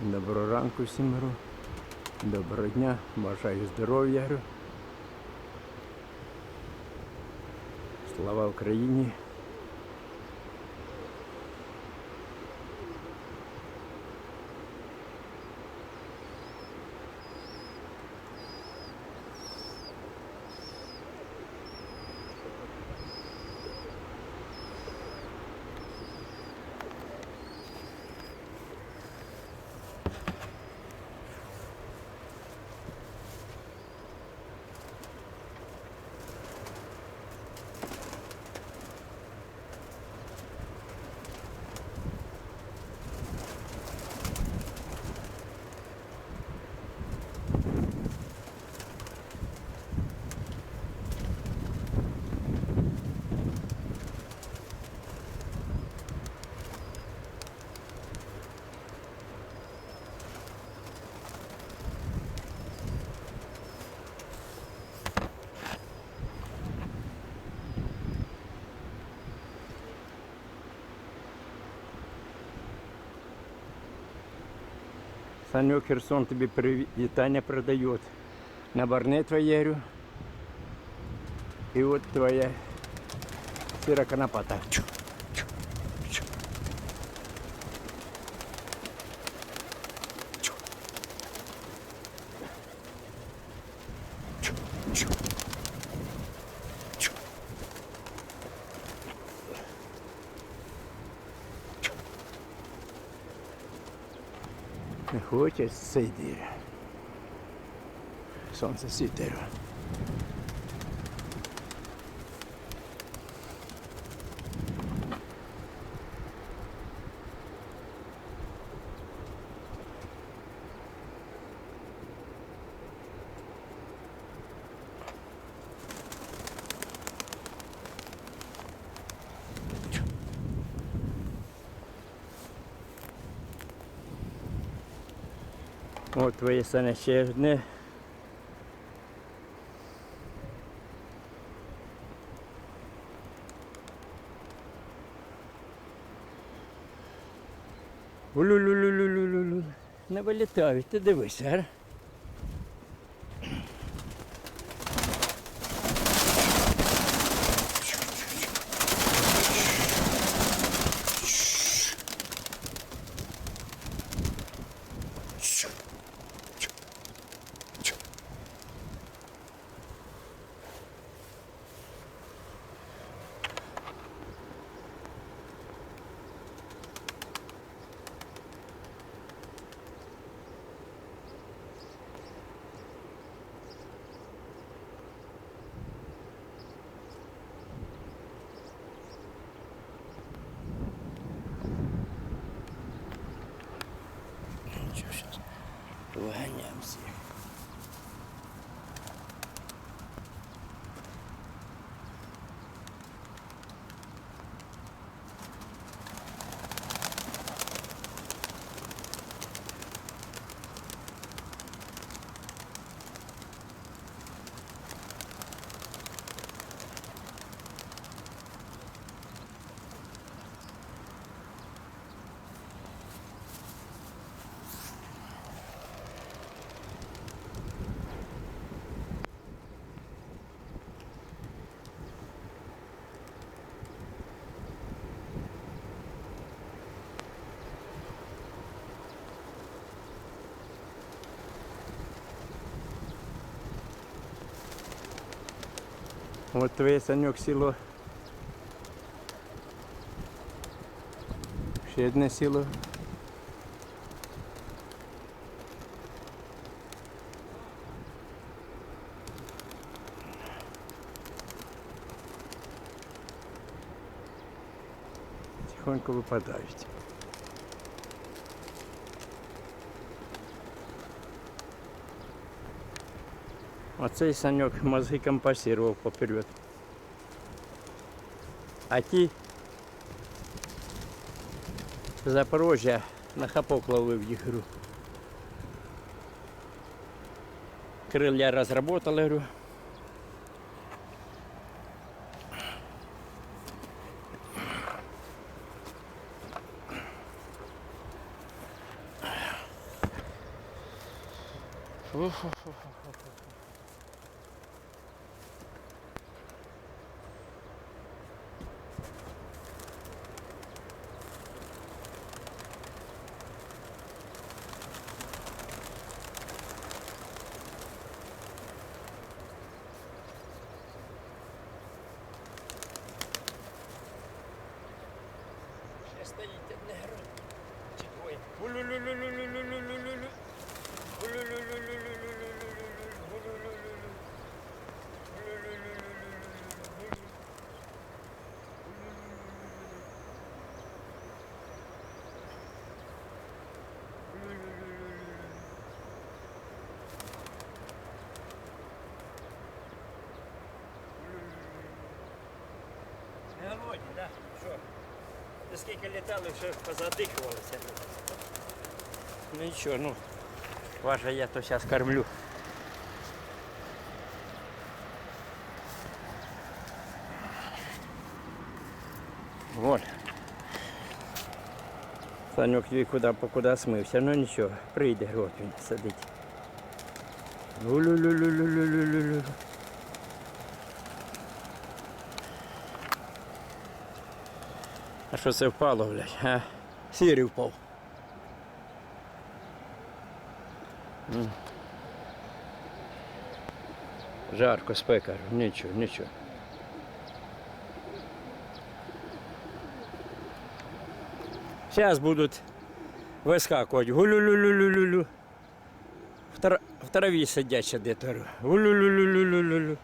Доброго ранку всім гру. Доброго дня, бажаю здоров'я. Слава Україні. Саню Херсон тобі привітання передает. На барне твоєрю. І от твоя сира конопата. Не хоче сиди. Сонце світить. От твоє сане ще одне. Улю-лю-лю-лю-лю-лю. Не вилітають, ти дивися, га? Нічого, зараз виганяємося. От твоє саньок сіло. Ще одне сіло. Тихонько випадають. Оцей саньок мозги компасував поперед. А ті Запорожжя на хапок ловив їх гру. Крилля розработали, говорю. Ще стоїть одне грудь. Чи Скільки літали, що позадихувалися. Ну нічого, ну. Ваша я то зараз кормлю. Вот. Санюк їй куди покуди смився, ну нічого, прийде, от він. Лу-лу-лу-лу-лу-лу-лу-лу. А що це впало, блядь? А? Сірий впав. Жарко, спека, нічого, нічого. Зараз будуть вискакувати. Гулю-лю-лю-лю-лю-лю. В, тра... в траві сидять ще де-то. Гулю-лю-лю-лю-лю-лю.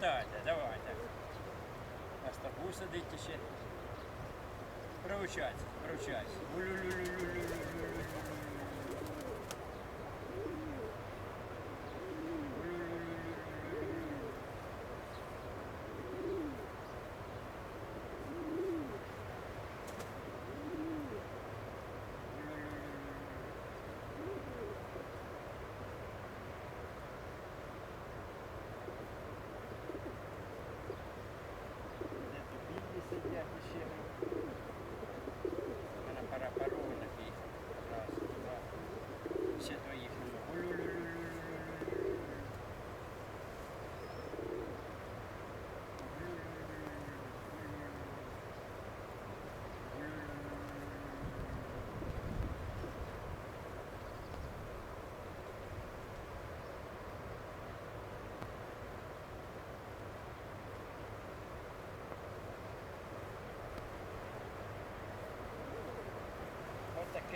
Вертайте, давайте. Астабуса дитя ще. Привчайся, привчайся.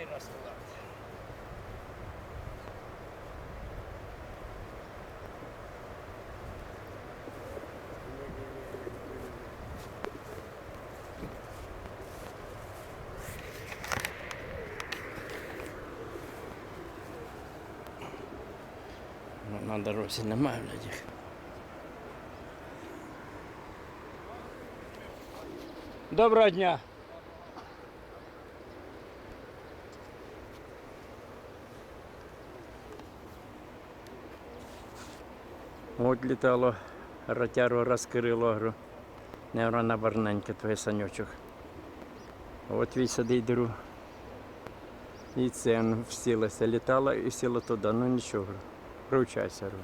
Ось такий розклад. Ну, на дорозі немає, блядь, їх. Доброго дня! От ротяру розкрило, говорю. Не на барненьке твоє санючок. От твій сидить друг. І це ну, всілася, літала і сіла туди, ну нічого. Привчайся. говорю.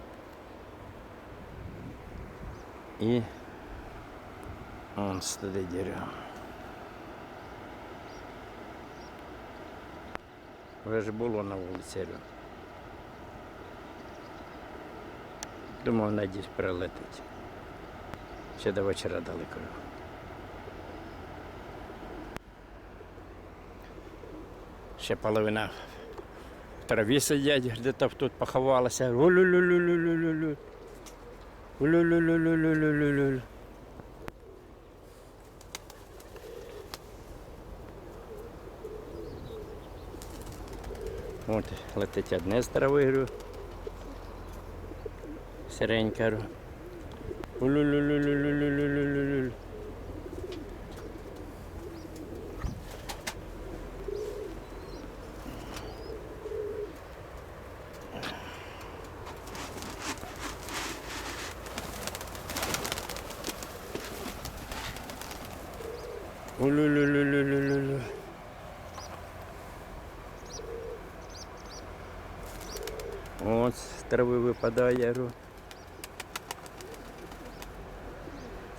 І он сидить дерево. Вже ж було на вулиці. Думав, надіюсь, прилетить. Ще до вечора далеко. Ще половина в траві сидять, де-то тут поховалася. От летить одне з трави, сіренька. Улю-лю-лю-лю-лю-лю-лю.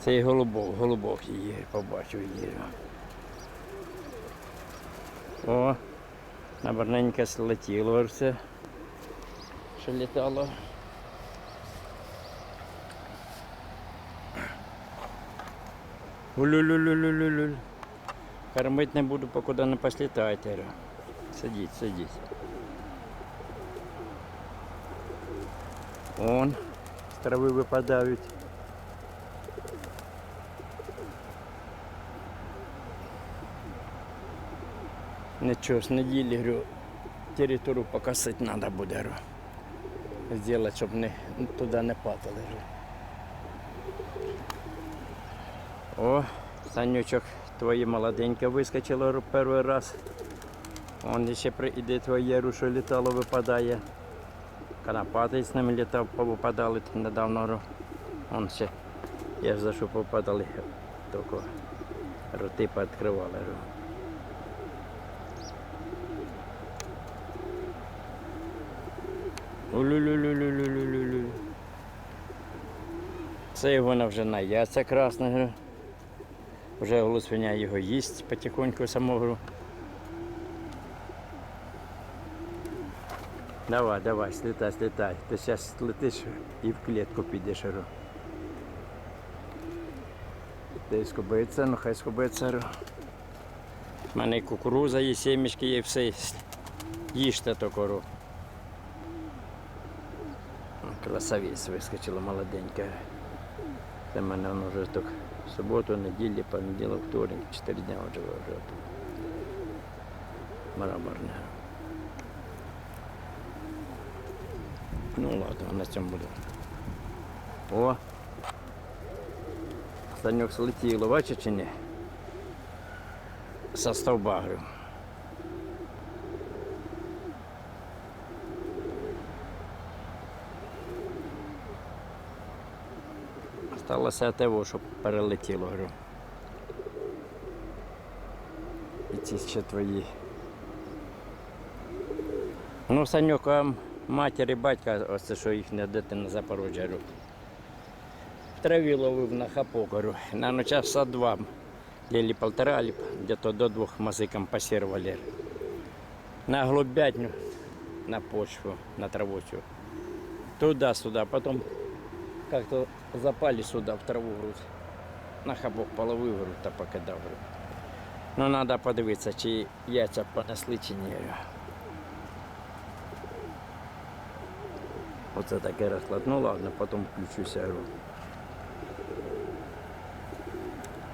Це голубок, голубок її побачив її. О, наборненько слетіло все, що літало. Улю-лю-лю-лю-лю-лю. Кормить не буду, покуди не послітаєте. говорю. Сидіть, сидіть. Он з трави випадають. Нічого, з неділі, говорю, територію покосити треба буде, говорю. Зробити, щоб не, туди не падали. Говорю. О, Санючок, твої молоденьке вискочило перший раз. Он ще прийде твоє, що літало випадає. Конопатий з ними літав, повипадали недавно. говорю. Он ще, я ж за що попадали, тільки роти пооткривали. говорю. Улю-лю-лю-лю-лю-лю-лю. Це вона вже на яйця говорю. Вже голосвиня його їсть потихоньку самого. Давай, давай, слітай, слітай. Ти зараз летиш і в клітку підеш. Ти скубиться, ну хай скубиться. У мене кукуруза є, сімечки є, все. Їжте то кору. Красавець вискочила молоденька. Це мене воно вже так суботу, неділю, понеділок, вторник, чотири дня вже вже тут. Марабарне. Ну ладно, на цьому буду. О! Станюк слетіло, бачиш чи ні? Со стовба, Сталося того, щоб перелетіло, говорю. І ці ще твої. Ну, Санюк, а матір і батька, ось це, що їхня дитина Запорожжя, говорю. В траві ловив на хапок, говорю. На часа два, или полтора, где-то до двух мазиком пассировали. На голубятню, на почву, на траву цю. Туда-сюда, потом как-то запали сюда, в траву грудь. На хабок половив грудь та покидав грудь. Ну, треба подивитися, чи яйця понесли, чи ні. Оце таке розклад. Ну ладно, потім включуся. говорю.